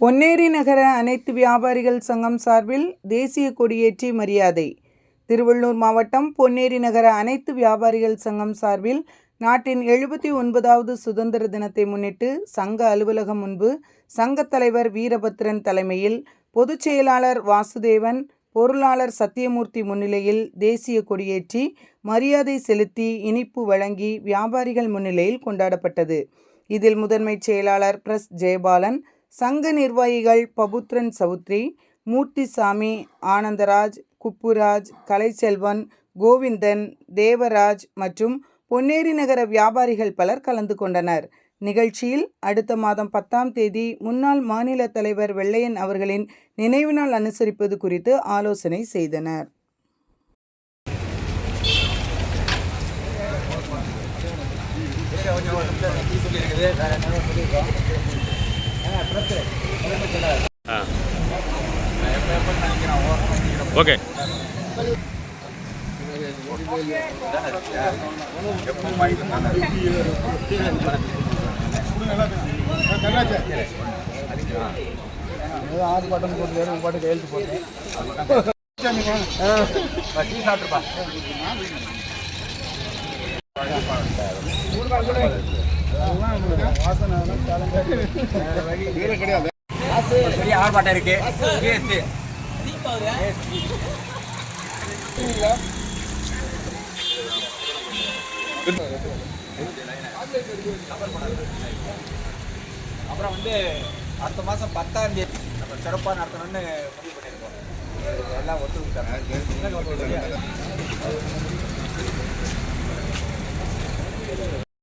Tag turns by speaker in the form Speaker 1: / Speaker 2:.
Speaker 1: பொன்னேரி நகர அனைத்து வியாபாரிகள் சங்கம் சார்பில் தேசிய கொடியேற்றி மரியாதை. திருவள்ளூர் மாவட்டம் பொன்னேரி நகர அனைத்து வியாபாரிகள் சங்கம் சார்பில் நாட்டின் எழுபத்தி ஒன்பதாவது சுதந்திர தினத்தை முன்னிட்டு சங்க அலுவலகம் முன்பு சங்கத் தலைவர் வீரபத்ரன் தலைமையில் பொதுச் செயலாளர் வாசுதேவன் பொருளாளர் சத்தியமூர்த்தி முன்னிலையில் தேசிய கொடியேற்றி மரியாதை செலுத்தி இனிப்பு வழங்கி வியாபாரிகள் முன்னிலையில் கொண்டாடப்பட்டது. இதில் முதன்மைச் செயலாளர் பிரஸ் ஜெயபாலன் சங்க நிர்வாகிகள் பபுத்ரன் சவுத்ரி மூர்த்திசாமி ஆனந்தராஜ் குப்புராஜ் கலைச்செல்வன் கோவிந்தன் தேவராஜ் மற்றும் பொன்னேரி நகர வியாபாரிகள் பலர் கலந்து கொண்டனர். நிகழ்ச்சியில் அடுத்த மாதம் பத்தாம் தேதி முன்னாள் மாநில தலைவர் வெள்ளையன் அவர்களின் நினைவு நாள் அனுசரிப்பது குறித்து ஆலோசனை செய்தனர்.
Speaker 2: ஓகே.
Speaker 3: ஆர்ப்பாட்டம் போட்டு பாட்டு கையெழுத்து போட்டு
Speaker 4: பெரிய ஆர்ப்பாட்டம் இருக்கு ஜிஎஸ்டி அப்புறம் வந்து அடுத்த மாதம் பத்தாம் தேதி நம்ம சிறப்பாக நடத்தணும்னு முடிவு பண்ணியிருக்கோம் எல்லாம் ஒத்துக்கிட்டாங்க